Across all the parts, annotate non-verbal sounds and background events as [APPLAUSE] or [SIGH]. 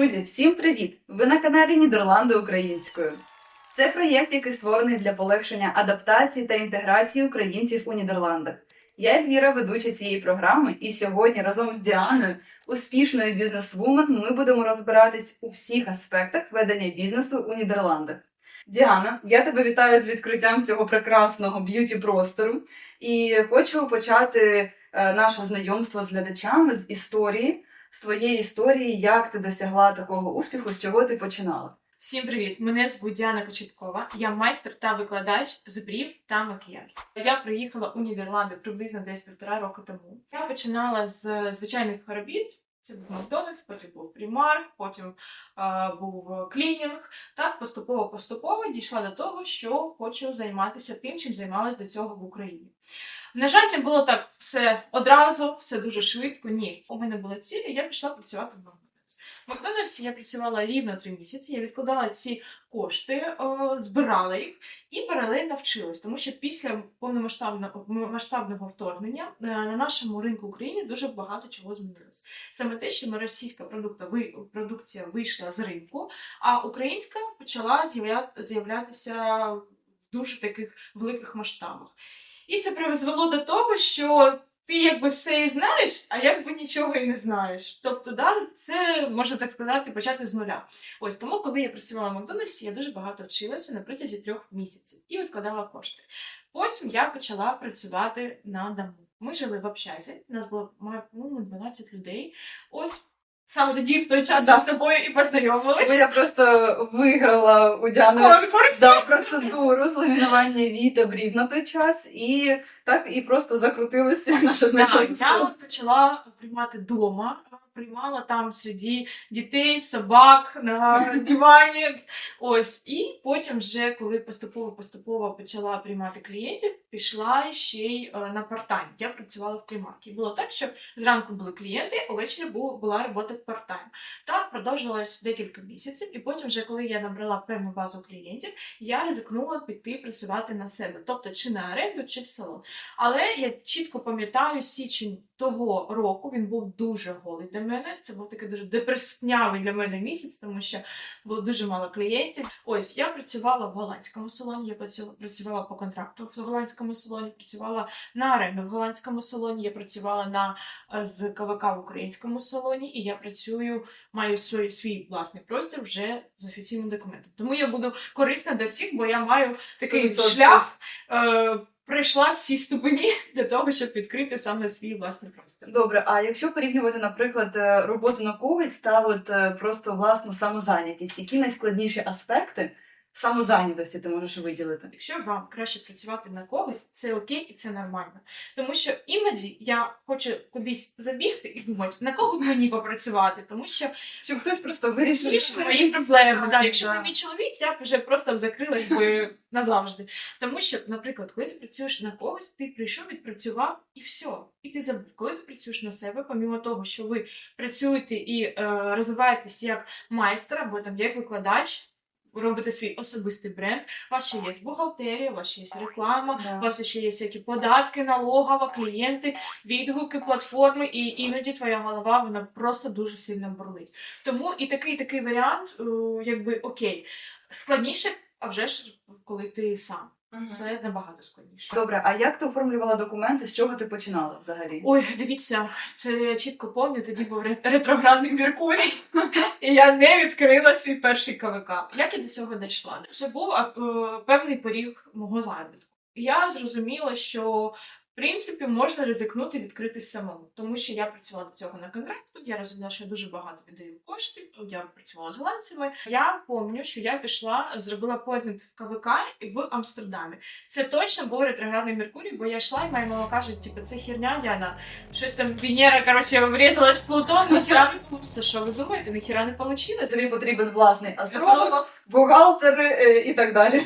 Друзі, всім привіт! Ви на каналі Нідерланди українською. Це проєкт, який створений для полегшення адаптації та інтеграції українців у Нідерландах. Я Ельвіра, ведуча цієї програми, і сьогодні разом з Діаною, успішною бізнес-вумен, ми будемо розбиратись у всіх аспектах ведення бізнесу у Нідерландах. Діана, я тебе вітаю з відкриттям цього прекрасного б'юті простору і хочу почати е, наше знайомство з глядачами з історії з твоєї історії, як ти досягла такого успіху, з чого ти починала? Всім привіт! Мене звуть Діана Кочеткова. Я майстер та викладач з брів та макіяжу. Я приїхала у Нідерланди приблизно десь півтора року тому. Я починала з звичайних робіт. Це був Макдональдс, потім був Примарк, потім е, був клінінг. Так поступово-поступово дійшла до того, що хочу займатися тим, чим займалась до цього в Україні. На жаль, не було так все одразу, все дуже швидко. Ні, у мене були цілі, я пішла працювати в. Макдональдсі я працювала рівно три місяці. Я відкладала ці кошти, е, збирала їх і паралельно вчилась, тому що після повномасштабного масштабного вторгнення е, на нашому ринку України дуже багато чого змінилось. Саме те, що російська продукція вийшла з ринку, а українська почала з'являтися в дуже таких великих масштабах. І це призвело до того, що ти якби все і знаєш, а якби нічого і не знаєш. Тобто, да, це можна так сказати, почати з нуля. Ось тому, коли я працювала в Макдональдсі, я дуже багато вчилася на протязі трьох місяців і відкладала кошти. Потім я почала працювати на дому. Ми жили в общазі, нас було по-моєму 12 людей. Ось саме тоді в той час Да. ми з тобою і познайомилися. Я просто виграла у Діани Конкурс. да, процедуру з ламінування вій та брів на той час, і так і просто закрутилися. [LAUGHS] наше Так, я от почала приймати вдома. Приймала там серед дітей, собак на [LAUGHS] дивані. Ось. І потім, вже коли поступово-поступово почала приймати клієнтів, пішла ще й е, на партайм. Я працювала в примаркі. Було так, що зранку були клієнти, а ввечері була робота в партайм. Так продовжувалось декілька місяців, і потім, вже коли я набрала певну базу клієнтів, я ризикнула піти працювати на себе, тобто чи на оренду, чи в салон. Але я чітко пам'ятаю січень того року. Він був дуже голий для мене. Це був такий дуже депреснявий для мене місяць, тому що було дуже мало клієнтів. Ось я працювала в голландському салоні. Я працювала по контракту в голландському салоні, працювала на оренду в голландському салоні. Я працювала на е, з КВК в українському салоні, і я працюю, маю свій, свій власний простір вже з офіційним документом. Тому я буду корисна для всіх, бо я маю такий 100%. шлях. Е, пройшла всі ступені [LAUGHS] для того, щоб відкрити саме свій власний простір. Добре, а якщо порівнювати, наприклад, е, роботу на когось та от е, просто власну самозайнятість, які найскладніші аспекти самозайнятості ти можеш виділити? Якщо вам краще працювати на когось, це окей і це нормально. Тому що іноді я хочу кудись забігти і думати, на кого б мені попрацювати, тому що Щоб хтось просто вирішив вирішити мої проблеми. Да, якщо б мій чоловік, я б вже просто закрилась би [LAUGHS] назавжди. Тому що, наприклад, коли ти працюєш на когось, ти прийшов, відпрацював і все. І ти забув. Коли ти працюєш на себе, помімо того, що ви працюєте і е, розвиваєтесь як майстер або там як викладач. Робите свій особистий бренд, у вас ще є бухгалтерія, у вас ще є реклама, Да. у вас ще є всякі податки, налогова, клієнти, відгуки, платформи, і іноді твоя голова вона просто дуже сильно бурлить. Тому і такий такий варіант, е, якби окей, складніше, а вже ж коли ти сам. Мгм. Це набагато складніше. Добре, а як ти оформлювала документи? З чого ти починала взагалі? Ой, дивіться, це я чітко пам'ятаю, тоді був ретроградний Меркурій, [LAUGHS] і я не відкрила свій перший КВК. Як я до цього дійшла? Це був е, певний поріг мого заробітку. Я зрозуміла, що принципі можна ризикнути відкрити самому, тому що я працювала до цього на контракту. Я розуміла, що я дуже багато віддаю коштів. Я працювала з голландцями. Я пам'ятаю, що я пішла, зробила апойтмент в КВК в Амстердамі. Це точно був ретроградний Меркурій, бо я йшла, і моя мама каже, типу, це херня, Діана. Щось там Венера, коротше, врізалась в Плутон, ніхіра не вийшло. Що ви думаєте, ніхіра не вийшло? Тобі потрібен власний астролог, бухгалтер е, і так далі.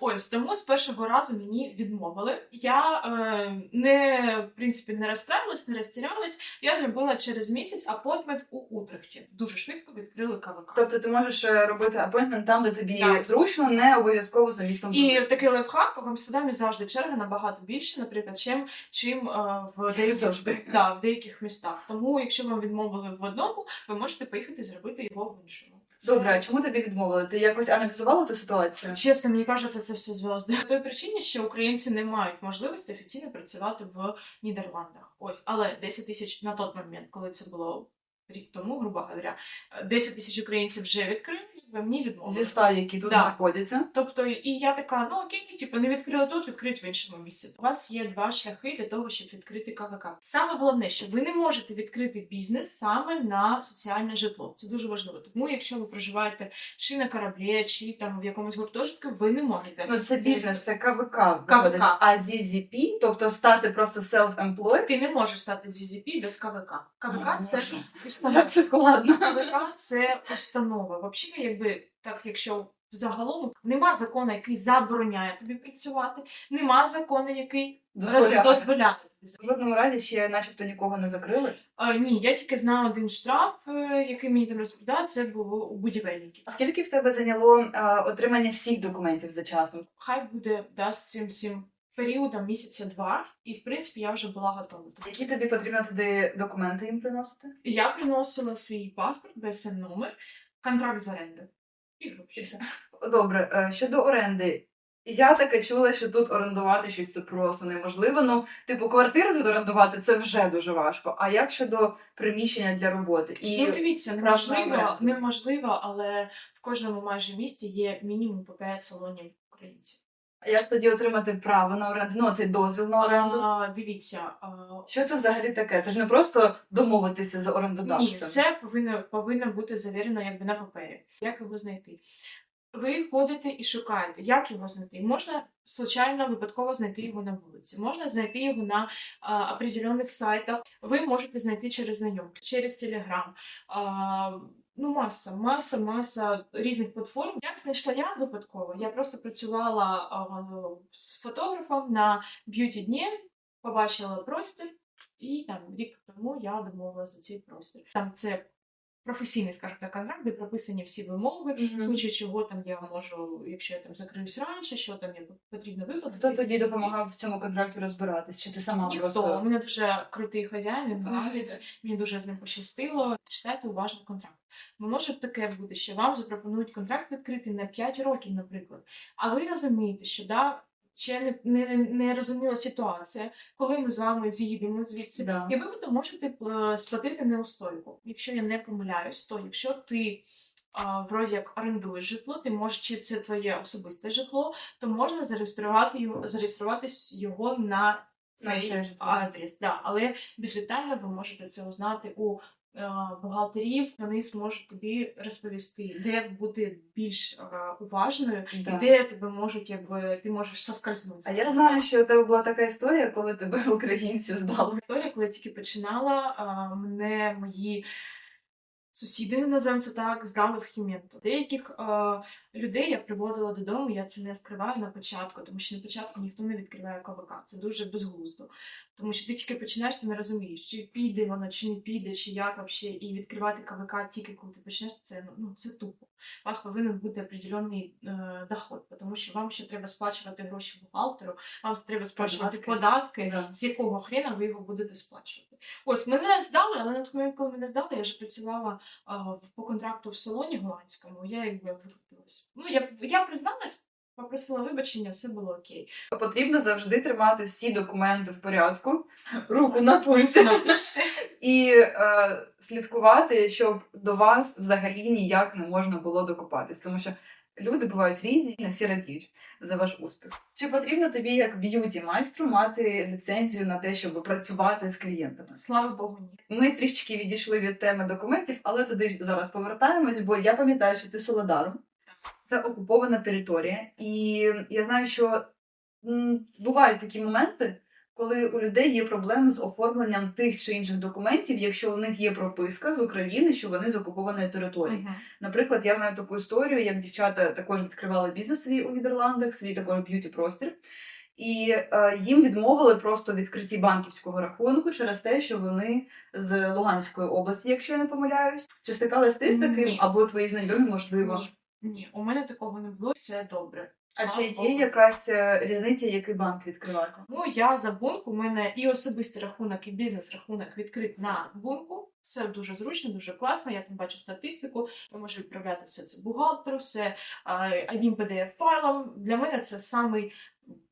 Ось тому з першого разу мені відмовили. Я е, не в принципі не розстраювалась, не розтірялась. Я зробила через місяць апойтмент у Утрехті. Дуже швидко відкрили КВК. Тобто ти можеш е, робити апоінтмент там, де тобі Так. зручно, не обов'язково за містом. І в такий лайфхак в Амстердамі завжди черга набагато більше, наприклад, чим, чим е, в деяких, завжди. да, в деяких містах. Тому, якщо вам відмовили в одному, ви можете поїхати зробити його в іншому. Добре, а чому тобі відмовили? Ти якось аналізувала ту ситуацію? Чесно, мені кажеться, це все зв'язки. По той причині, що українці не мають можливості офіційно працювати в Нідерландах. Ось, але 10 тисяч на той момент, коли це було рік тому, грубо говоря, 10 тисяч українців вже відкрили, ви мені відмовили. Зі ста, які тут Да. знаходяться. Тобто, і я така, ну окей, типу, не відкрили тут, відкриють в іншому місці. У вас є два шляхи для того, щоб відкрити КВК. Саме головне, що ви не можете відкрити бізнес саме на соціальне житло. Це дуже важливо. Тому, якщо ви проживаєте чи на кораблі, чи там в якомусь гуртожитку, ви не можете. Ну, це бізнес, це КВК. КВК. виходить. А ZZP, тобто стати просто self-employed, Ти не можеш стати ZZP без КВК. КВК це Боже. установа. Як це складно. КВК це установа. Взагалі, якби так, якщо взагалом нема закону, який забороняє тобі працювати, нема закону, який Дозволяє. дозволяє. В жодному разі ще начебто нікого не закрили. А, ні, я тільки знала один штраф, е, який мені там розповідав, це було у будівельників. А скільки в тебе зайняло а, отримання всіх документів за часом? Хай буде да, з цим всім періодом місяця два, і в принципі я вже була готова. Які тобі потрібно туди документи їм приносити? Я приносила свій паспорт, БСН номер, контракт з оренди і І гроші. все. Добре, е, щодо оренди. Я таке чула, що тут орендувати щось це просто неможливо. Ну, типу, квартиру тут орендувати це вже дуже важко. А як щодо приміщення для роботи? І Ну, дивіться, неможливо, неможливо, але в кожному майже місті є мінімум по 5 салонів українців. Як тоді отримати право на оренду? Ну, цей дозвіл на оренду. А, дивіться, а, Що це взагалі таке? Це ж не просто домовитися з ні, орендодавцем. це повинно, повинно бути завірено якби на папері. Як його знайти? Ви ходите і шукаєте, як його знайти. Можна случайно випадково знайти його на вулиці, можна знайти його на а, определених сайтах. Ви можете знайти через знайомих, через Телеграм. А, ну, маса, маса, маса різних платформ. Як знайшла я випадково? Я просто працювала з фотографом на б'юті дні, побачила простір, і там рік тому я домовилася за цей простір. Там це професійний, скажімо так, контракт, де прописані всі вимоги. В Мгм. случаї чого там я можу, якщо я там закриюсь раніше, що там я потрібно виплатити. Хто тобі допомагав в цьому контракті розбиратись? Чи ти сама Ніхто. просто У мене дуже крутий хазяїн, він молодець, мені дуже з ним пощастило. Читайте уважно контракт. Бо може таке бути, що вам запропонують контракт відкритий на 5 років, наприклад. А ви розумієте, що да, ще не, не, не розуміла ситуація, коли ми з вами з'їдемо звідси. Да. І ви потім можете е, сплатити неустойку. Якщо я не помиляюсь, то якщо ти а, вроді як орендуєш житло, ти можеш, чи це твоє особисте житло, то можна зареєструвати його, зареєструватись його на На цей це адрес. Да. Але більш детально ви можете це узнати у бухгалтерів. Вони зможуть тобі розповісти, де бути більш е, уважною, Да. і де тебе можуть, якби ти можеш соскользнути. А я знаю, що у тебе була така історія, коли тебе [LAUGHS] українці здали. історія, коли я тільки починала, мене мої сусіди, називаємо це так, здали в хіменту. Деяких а, людей я приводила додому, я це не скриваю на початку, тому що на початку ніхто не відкриває КВК. Це дуже безглуздо. Тому що ти тільки починаєш, ти не розумієш, чи піде воно, чи не піде, чи як взагалі, і відкривати КВК тільки коли ти почнеш, це ну, це тупо. У вас повинен бути определенний е, доход, тому що вам ще треба сплачувати гроші бухгалтеру, вам треба сплачувати Податки. податки Да. з якого хрена ви його будете сплачувати. Ось мене здали, але на момент, коли мене здали, я вже працювала в- по контракту в салоні голландському, я якби викрутилась. Ну, я, я призналась, попросила вибачення, все було окей. Потрібно завжди тримати всі документи в порядку, руку на пульсі і е, слідкувати, щоб до вас взагалі ніяк не можна було докопатись, тому що люди бувають різні, не всі радіють за ваш успіх. Чи потрібно тобі, як б'юті майстру, мати ліцензію на те, щоб працювати з клієнтами? Слава Богу, ні. Ми трішечки відійшли від теми документів, але туди зараз повертаємось, бо я пам'ятаю, що ти Солодаром. Це окупована територія, і я знаю, що бувають такі моменти, коли у людей є проблеми з оформленням тих чи інших документів, якщо у них є прописка з України, що вони з окупованої території. Мгм. Наприклад, я знаю таку історію, як дівчата також відкривали бізнес свій у Нідерландах, свій також б'юті простір. І е, їм відмовили просто відкритті банківського рахунку через те, що вони з Луганської області, якщо я не помиляюсь. Чи стикалась ти з таким, або твої знайомі, можливо? Ні, ні, у мене такого не було, все добре. А чи є Богу. якась е, різниця, який банк відкривати? Ну, я за бунку, у мене і особистий рахунок, і бізнес-рахунок відкрит на бунку. Все дуже зручно, дуже класно. Я там бачу статистику, я можу відправляти все це бухгалтеру, все а, одним pdf файлом. Для мене це самий,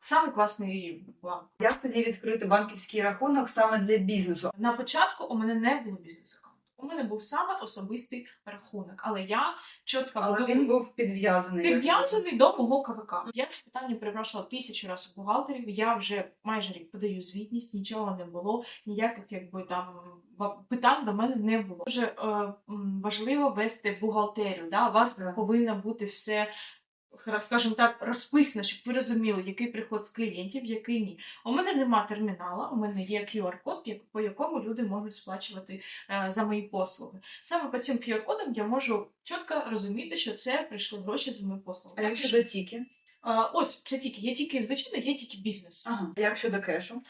самий класний банк. Як тоді відкрити банківський рахунок саме для бізнесу? На початку у мене не було бізнес-аккаунту. У мене був саме особистий рахунок, але я чітко Але буду- він був підв'язаний. Підв'язаний до мого КВК. Я це питання перепрошувала тисячу разів у бухгалтерів. Я вже майже рік подаю звітність, нічого не було, ніяких якби там питань до мене не було. Дуже е, важливо вести бухгалтерію. Да? У вас Так. повинно бути все. Хра- Скажімо так, розписано, щоб ви розуміли, який приход з клієнтів, який ні. У мене нема термінала, у мене є QR-код, як- по якому люди можуть сплачувати е, за мої послуги. Саме по цим QR-кодам я можу чітко розуміти, що це прийшли гроші за мої послуги. А як щодо тіки? Ось це тільки є тільки звичайно, є тільки бізнес. Ага. Як щодо кешу?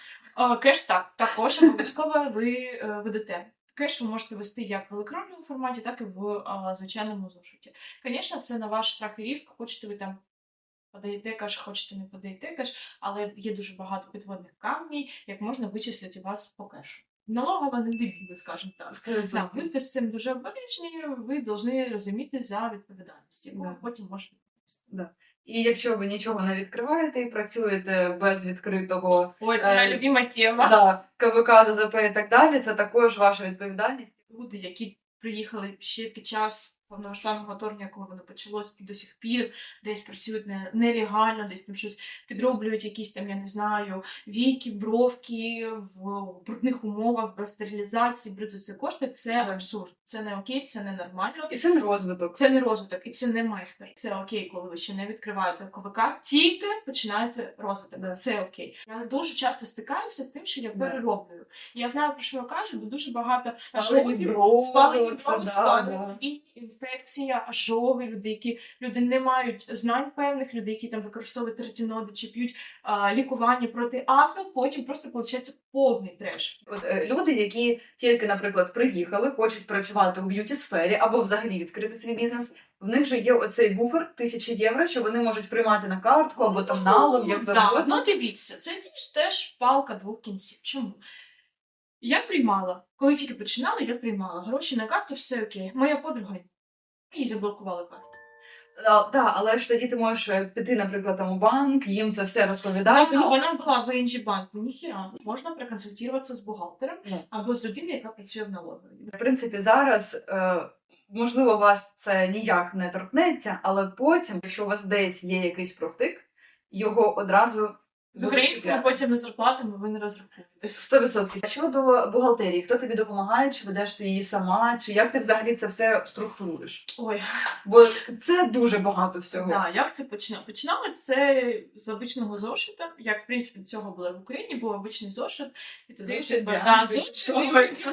Кеш так також обов'язково ви е, ведете. Кеш ви можете вести як в електронному форматі, так і в а, звичайному зошиті. Звісно, це на ваш страх і різк. Хочете ви там подаєте кеш, хочете не подаєте кеш, але є дуже багато підводних камней, як можна вичислити вас по кешу. Налогова не дебіли, скажімо так. Так, ви з цим дуже обережні, ви повинні розуміти за відповідальність, яку ви Да. потім можете. І якщо ви нічого не відкриваєте і працюєте без відкритого Ой, це моя любима тема. да, КВК, ЗЗП і так далі, це також ваша відповідальність. люди, які приїхали ще під час повномасштабного вторгнення, коли воно почалось і до сих пір, десь працюють не- нелегально, десь там щось підроблюють, якісь там, я не знаю, війки, бровки в брудних умовах, без стерилізації, брудуть це кошти. Це абсурд. Це не окей, це не нормально. І це не розвиток. Це не розвиток і це не майстер. Це окей, коли ви ще не відкриваєте КВК, тільки починаєте розвиток. Да. Це окей. Я дуже часто стикаюся з тим, що я перероблюю. Я знаю про що я кажу, бо дуже багато Спалені ожогів, брови, спалені інфекція, ожоги, люди, які люди не мають знань певних, люди, які там використовують ретиноди чи п'ють а, лікування проти акне, потім просто виходить повний треш. От, е, люди, які тільки, наприклад, приїхали, хочуть працювати у б'юті сфері або взагалі відкрити свій бізнес. В них же є оцей буфер тисячі євро, що вони можуть приймати на картку або там налом, як Так, ну дивіться, це теж палка двох кінців. Чому? Я приймала, коли тільки починала, я приймала гроші на карту, все окей. Моя подруга їй заблокували карту. А, да, але ж тоді ти можеш е, піти, наприклад, там у банк, їм це все розповідати. Ну, Ну, вона була в ІНЖ банку, ніхіра. Можна проконсультуватися з бухгалтером Ну. або з людиною, яка працює в налоговій. в принципі, зараз е, можливо вас це ніяк не торкнеться, але потім, якщо у вас десь є якийсь профтик, його одразу З українськими потім зарплатами ви не розрахуєтесь. 100%. А щодо бухгалтерії, хто тобі допомагає, чи ведеш ти її сама, чи як ти взагалі це все структуруєш? Ой, Бо це дуже багато всього. да, як це починало? Починалось це з обичного зошита. Як в принципі до цього було в Україні, був обичний зошит. І ти і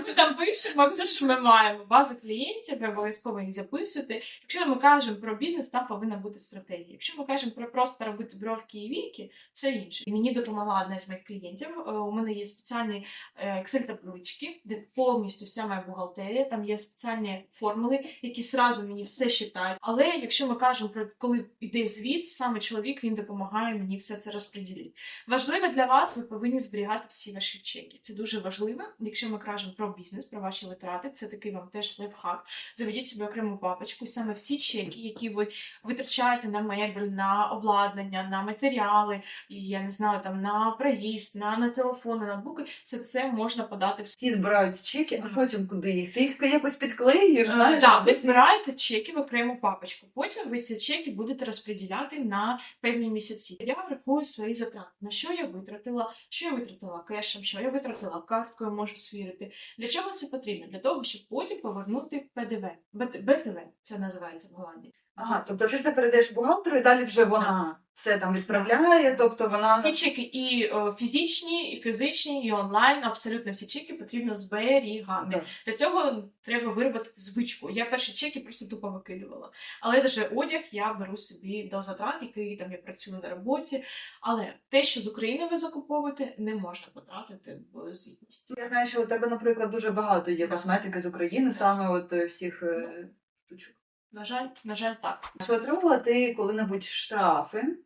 ми там пишемо все, що ми маємо. База клієнтів, ви обов'язково їх записуєте. Якщо ми кажемо про бізнес, там повинна бути стратегія. Якщо ми кажемо про просто робити бровки і віки, це інше. Мені допомогла одна з моїх клієнтів. Е, У мене є спеціальні е, Excel-таблички, де повністю вся моя бухгалтерія. Там є спеціальні формули, які сразу мені все считають. Але якщо ми кажемо про коли йде звіт, саме чоловік він допомагає мені все це розподілити. Важливо для вас, ви повинні зберігати всі ваші чеки. Це дуже важливо. Якщо ми кажемо про бізнес, про ваші витрати, це такий вам теж лайфхак. Заведіть собі окрему папочку, саме всі чеки, які ви витрачаєте на мебель, на обладнання, на матеріали, і я не знаю, там на проїзд, на, на телефони, на ноутбуки, все це можна подати в Всі збирають чеки, а потім куди їх? Ти їх якось підклеїш, знаєш? Так, Е, ви збираєте чеки в окрему папочку. Потім ви ці чеки будете розподіляти на певні місяці. Я врахую свої затрати. На що я витратила, що я витратила кешем, що я витратила карткою, можу свірити. Для чого це потрібно? Для того, щоб потім повернути ПДВ. БТ- БТВ це називається в Голландії. Ага, тобто ти це передаєш бухгалтеру, і далі вже вона все там відправляє, тобто вона Всі чеки і е, фізичні, і фізичні, і онлайн, абсолютно всі чеки потрібно зберігати. Да. Для цього треба виробити звичку. Я перші чеки просто тупо викидувала. Але навіть одяг я беру собі до затрат, який там я працюю на роботі. Але те, що з України ви закуповуєте, не можна потратити в звітність. Я знаю, що у тебе, наприклад, дуже багато є косметики з України, саме от е, всіх е, штучок. На жаль, на жаль, так. Чи отримувала ти коли-небудь штрафи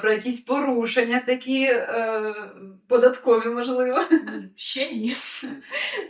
про якісь порушення, такі е, податкові, можливо? Ще ні.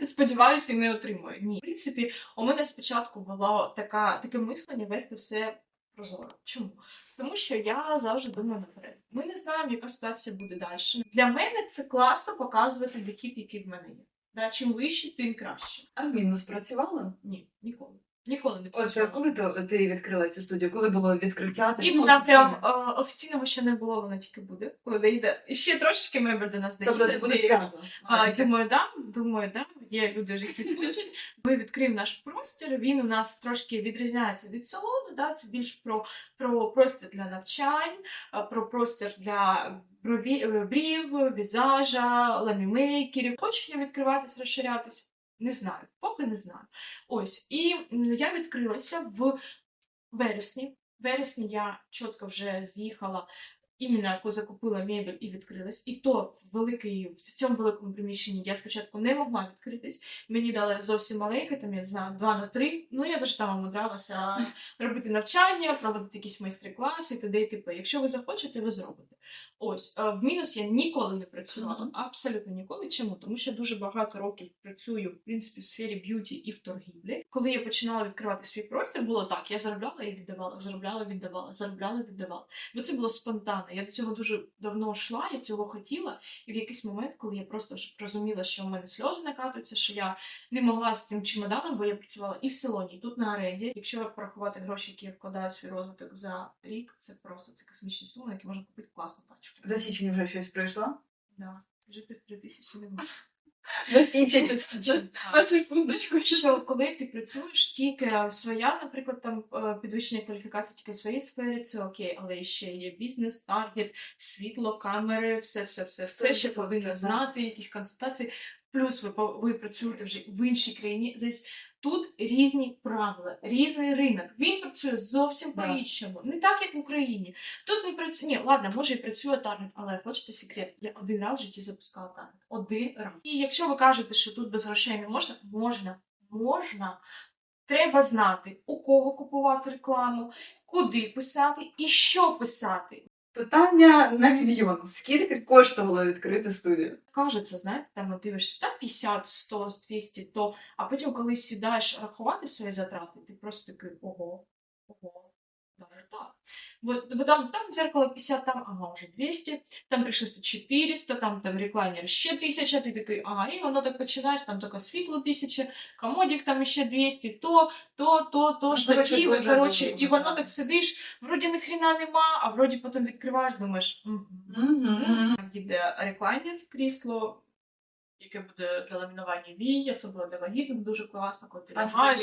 Сподіваюся, і не отримую. Ні. В принципі, у мене спочатку було така, таке мислення вести все прозоро. Чому? Тому що я завжди думаю наперед. Ми не знаємо, яка ситуація буде далі. Для мене це класно показувати дохід, який в мене є. Да, чим вищий, тим краще. А в мінус працювала? Ні, ніколи. Ніколи не От е, коли ти, ти відкрила цю студію, коли було відкриття? І вона прям е, офіційного ще не було, воно тільки буде. Коли дійде. І ще трошечки мебель до нас. Тобто це буде свято. А, думаю, да, думаю, да. Є люди, які слухають. Ми відкриємо наш простір. Він у нас трошки відрізняється від салону. Да? Це більш про, про простір для навчань, про простір для е, брів, візажа, ламімейкерів. Хочу я відкриватись, розширятись? Не знаю, поки не знаю. Ось, і я відкрилася в вересні. В вересні я чітко вже з'їхала іменно закупила мебель і відкрилась. І то в великій, в цьому великому приміщенні я спочатку не могла відкритись. Мені дали зовсім маленьке, там я не знаю, 2 на 3. Ну я навіть там умудралася [LAUGHS] робити навчання, проводити якісь майстер-класи, т.д. і т.п. Якщо ви захочете, ви зробите. Ось е, в мінус я ніколи не працювала, Мгм. абсолютно ніколи. Чому? Тому що дуже багато років працюю в принципі в сфері б'юті і в торгівлі. Коли я починала відкривати свій простір, було так: я заробляла і віддавала, заробляла, віддавала, заробляла, віддавала. Бо це було спонтанно. Я до цього дуже давно йшла, я цього хотіла. І в якийсь момент, коли я просто розуміла, що в мене сльози накатуються, що я не могла з цим чемоданом, бо я працювала і в салоні, і тут на оренді. Якщо порахувати гроші, які я вкладаю в свій розвиток за рік, це просто це космічні суми, які можна купити класну тачку. За січень вже щось прийшло? Да. Вже в три тисячі не. [LAUGHS] За січень. За січень. [LAUGHS] А секундочку. Що коли ти працюєш тільки своя, наприклад, там е, підвищення кваліфікації тільки в своїй сфері, це окей, але ще є бізнес, таргет, світло, камери, все, все, все, все, ще повинна знати, якісь консультації. Плюс ви ви працюєте вже в іншій країні. Здесь тут різні правила, різний ринок. Він працює зовсім Да. по-іншому, не так як в Україні. Тут не працює. Ні, ладно, може і працює таргет, але хочете секрет? Я один раз в житті запускала таргет. Один раз. І якщо ви кажете, що тут без грошей не можна, можна, можна. Треба знати, у кого купувати рекламу, куди писати і що писати. Питання на мільйон. Скільки коштувало відкрити студію? Кажеться, знаєте, там дивишся, там 50, 100, 200, то, а потім, коли сідаєш рахувати свої затрати, ти просто такий ого, ого. Даже так. Бо там, там зеркало 50, там, ага, вже 200, там прийшло 400, там, там рекламер ще 1000, ти такий, ага, і воно так починаєш, там тільки світло 1000, комодик там ще 200, то, то, то, то, штативи, коротше, і воно так. сидиш, вроді ні хрена нема, а вроді потім відкриваєш, думаєш, угу. Мгм. Там йде реклайнер крісло, яке буде для ламінування вій, особливо для вагітних, дуже класно, коли ти лягаєш.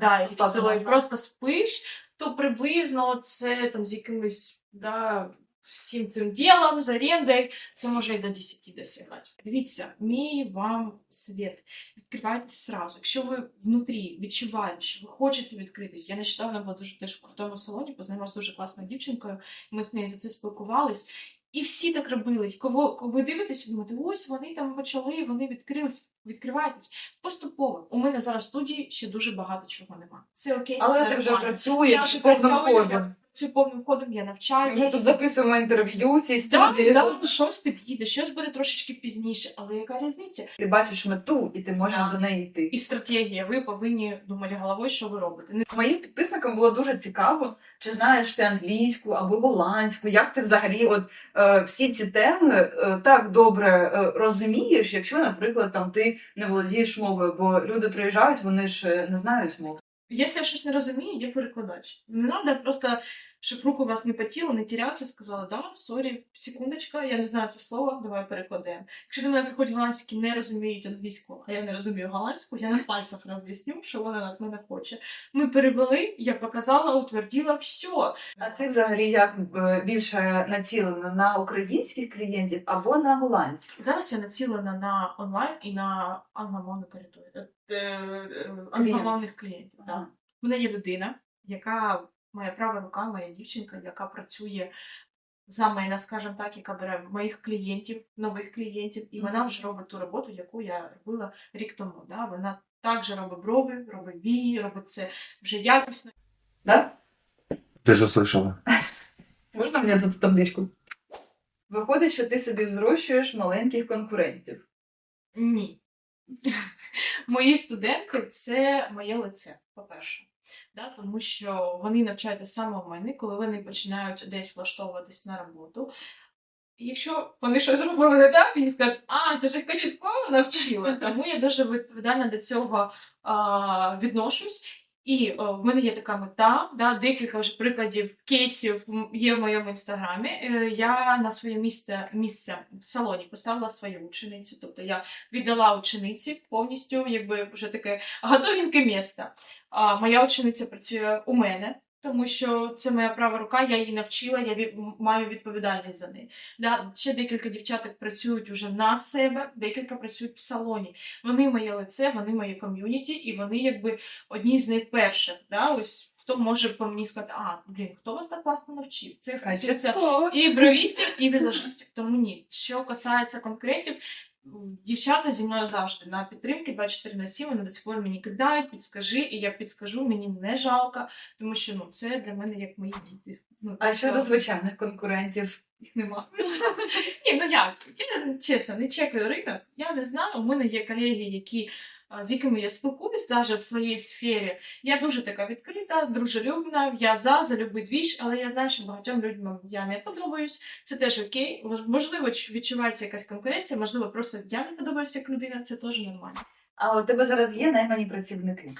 Да, і все, і просто спиш, то приблизно це там з якимось да, всім цим ділом, з орендою, це може і до 10 досягати. Дивіться, мій вам світ. Відкривайтесь сразу. Якщо ви внутрі відчуваєте, що ви хочете відкритись. Я нещодавно була дуже теж в крутому салоні, познайомилася з дуже класною дівчинкою, ми з нею за це спілкувались. І всі так робили. Кого, ви дивитеся, думаєте, ось вони там почали, вони відкрились. відкриваєтесь. поступово. У мене зараз в студії ще дуже багато чого нема. Це окей, Але це ти вже працюєш Я вже повним працюю, ходом. Працюю повним ходом, я навчаю. вже тут записуємо інтерв'ю Да, студії. да, щось під'їде, щось буде трошечки пізніше, але яка різниця? Ти бачиш мету, і ти можеш Да. до неї йти. І стратегія, ви повинні думати головою, що ви робите. Не Моїм підписникам було дуже цікаво, чи знаєш ти англійську або голландську, як ти взагалі от е, всі ці теми е, так добре е, розумієш, якщо, наприклад, там ти не володієш мовою, бо люди приїжджають, вони ж е, не знають мов. Якщо я щось не розумію, є перекладач. Не треба просто щоб руку у вас не потіло, не тіряться, сказала, да, сорі, секундочка, я не знаю це слово, давай перекладемо. Якщо до мене приходять голландці, які не розуміють англійську, а я не розумію голландську, я на пальцях роз'ясню, що вона від мене хоче. Ми перевели, я показала, утвердила, все. А ти взагалі як е, більше націлена на українських клієнтів або на голландських? Зараз я націлена на онлайн і на англомовну територію, е, е, англомовних клієнтів. Да. У мене є людина, яка моя права рука, моя дівчинка, яка працює за мене, скажімо так, яка бере моїх клієнтів, нових клієнтів, і вона вже робить ту роботу, яку я робила рік тому. Да? Вона також робить брови, робить вії, робить це вже якісно. Да? Ты же слышала. Можна мені тут табличку? Виходить, що ти собі взрощуєш маленьких конкурентів. Ні. [LAUGHS] Мої студенти це моє лице, по-перше. Да, тому що вони навчаються саме в мене, коли вони починають десь влаштовуватись на роботу. Якщо вони щось зробили не так, мені скажуть, а, це ж яка навчила. Тому я дуже відповідально до цього а, відношусь. І о, в мене є така мета, да, декілька вже прикладів кейсів є в моєму інстаграмі. Е, Я на своє місце, місце в салоні поставила свою ученицю. Тобто я віддала учениці повністю, якби вже таке [LAUGHS] готовеньке місце. А моя учениця працює у мене, тому що це моя права рука, я її навчила, я від, маю відповідальність за неї. Да, ще декілька дівчаток працюють уже на себе, декілька працюють в салоні. Вони моє лице, вони моє ком'юніті, і вони якби одні з найперших. Да, ось хто може по мені сказати, а блін, хто вас так класно навчив? Це стосується і бровістів, і візажистів. Тому ні. Що касається конкретів, дівчата зі мною завжди на підтримки 24 на 7, вони до сих пор мені кидають, підскажи, і я підскажу, мені не жалко, тому що ну, це для мене як мої діти. Ну, А щодо звичайних конкурентів? їх нема. [LAUGHS] Ні, ну як? Я чесно, не чекаю ринок. Я не знаю. У мене є колеги, які. З якими я спілкуюсь, навіть в своїй сфері, я дуже така відкрита, дружелюбна, я за, за любий двіж, але я знаю, що багатьом людям я не подобаюсь. Це теж окей. Можливо, відчувається якась конкуренція, можливо, просто я не подобаюся як людина, це теж нормально. А у тебе зараз є наймані працівники?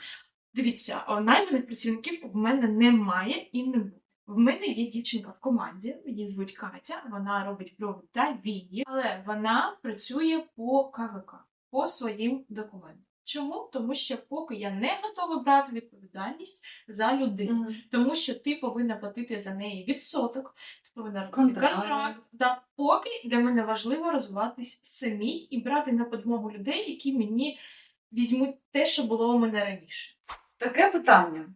Дивіться, найманих працівників в мене немає і не буде. В мене є дівчинка в команді, її звуть Катя, вона робить брови та вії, але вона працює по КВК, по своїм документам. Чому? Тому що поки я не готова брати відповідальність за людину, тому що ти повинна платити за неї відсоток, ти повинна Контракт. Да, поки для мене важливо розвиватись самі і брати на подмогу людей, які мені візьмуть те, що було у мене раніше. Таке питання.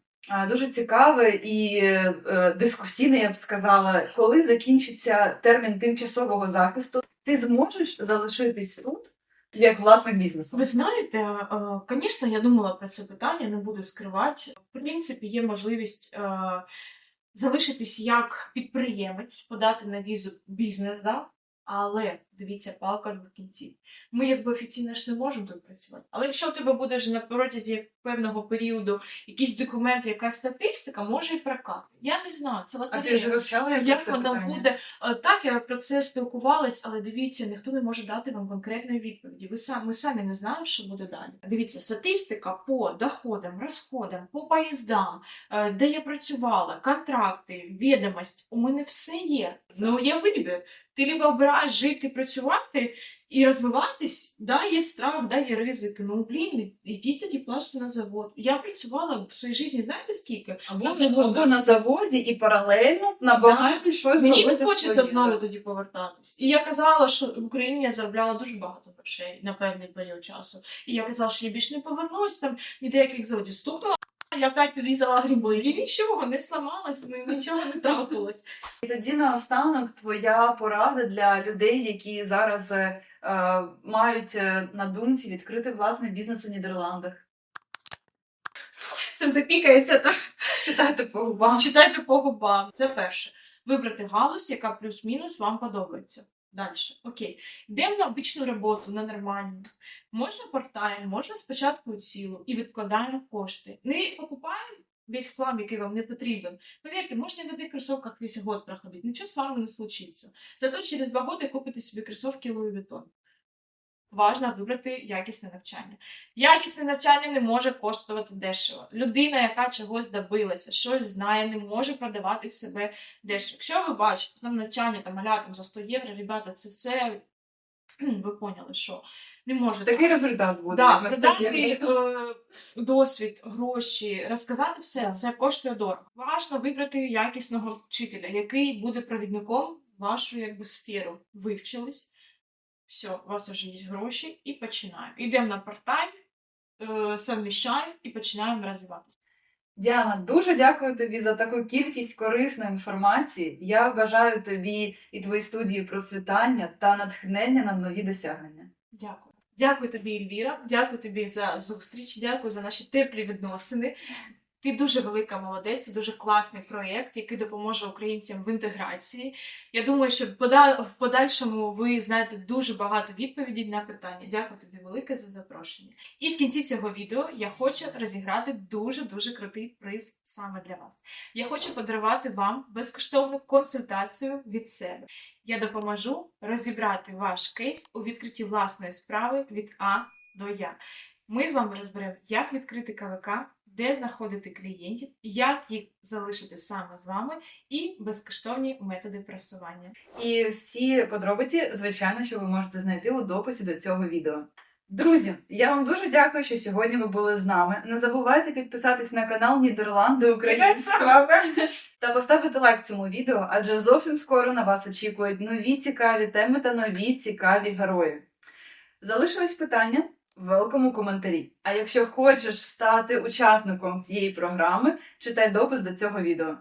Дуже цікаве і е, дискусійне, я б сказала. Коли закінчиться термін тимчасового захисту, ти зможеш залишитись тут як власник бізнесу? Ви знаєте, звісно, я думала про це питання, не буду скривати. В принципі, є можливість е, залишитись як підприємець, подати на візу бізнес, да? але дивіться, палка в кінці. Ми якби офіційно ж не можемо тут працювати. Але якщо у тебе буде на протязі певного періоду якісь документи, якась статистика, може і прокати. Я не знаю, це А ти вже вивчала Як це воно питання? буде? Е, Так, я про це спілкувалась, але дивіться, ніхто не може дати вам конкретної відповіді. Ви сам, ми самі не знаємо, що буде далі. Дивіться, статистика по доходам, розходам, по поїздам, е, де я працювала, контракти, відомість. У мене все є. Ну є вибір. Ти либо обираєш жити, працювати і розвиватись, да, є страх, да, є ризики. Ну блін, ідіть тоді плачте на завод. Я працювала в своїй житті, знаєте скільки? Або, на заводі. або на заводі і паралельно намагатися щось Мені не хочеться своє. знову тоді повертатись. І я казала, що в Україні я заробляла дуже багато грошей на певний період часу. І я казала, що я більше не повернусь там ні до яких заводів. Стукнула, я Катю різала гриби, і нічого не сламалось, нічого не трапилось. І тоді наостанок твоя порада для людей, які зараз е, е, мають е, на думці відкрити власний бізнес у Нідерландах. Це запікається так. Читайте по губам. Читайте по губам. Це перше. Вибрати галузь, яка плюс-мінус вам подобається. Далі. Окей. Йдемо на обичну роботу, на нормальну. Можна парт-тайм, можна спочатку цілу і відкладаємо кошти. Не покупаємо весь хлам, який вам не потрібен. Повірте, можна в одних кросовках весь год проходити, нічого з вами не случиться. Зато через два роки купите собі кросовки Louis Vuitton. Важливо вибрати якісне навчання. Якісне навчання не може коштувати дешево. Людина, яка чогось добилася, щось знає, не може продавати себе дешево. Якщо ви бачите там навчання там аля там за 100 євро, ребята, це все [CLEARS THROAT] ви поняли, що не може Такий результат буде. Да, продати е, досвід, гроші, розказати все, це коштує дорого. Важно вибрати якісного вчителя, який буде провідником вашу якби, сферу. Вивчились, все, у вас вже є гроші, і починаємо. Йдемо на парт-тайм, е, совміщаємо і починаємо розвиватися. Діана, дуже дякую тобі за таку кількість корисної інформації. Я бажаю тобі і твоїй студії процвітання та натхнення на нові досягнення. Дякую. Дякую тобі, Ельвіра. Дякую тобі за зустріч. Дякую за наші теплі відносини. Ти дуже велика молодець, дуже класний проєкт, який допоможе українцям в інтеграції. Я думаю, що в подальшому ви знаєте дуже багато відповідей на питання. Дякую тобі велике за запрошення. І в кінці цього відео я хочу розіграти дуже дуже крутий приз саме для вас. Я хочу подарувати вам безкоштовну консультацію від себе. Я допоможу розібрати ваш кейс у відкритті власної справи від А до Я. Ми з вами розберемо, як відкрити КВК, де знаходити клієнтів, як їх залишити саме з вами, і безкоштовні методи просування. І всі подробиці, звичайно, що ви можете знайти у дописі до цього відео. Друзі, я вам дуже дякую, що сьогодні ви були з нами. Не забувайте підписатись на канал Нідерланди Українською та поставити лайк цьому відео, адже зовсім скоро на вас очікують нові цікаві теми та нові цікаві герої. Залишились питання? Велком у коментарі. А якщо хочеш стати учасником цієї програми, читай допис до цього відео.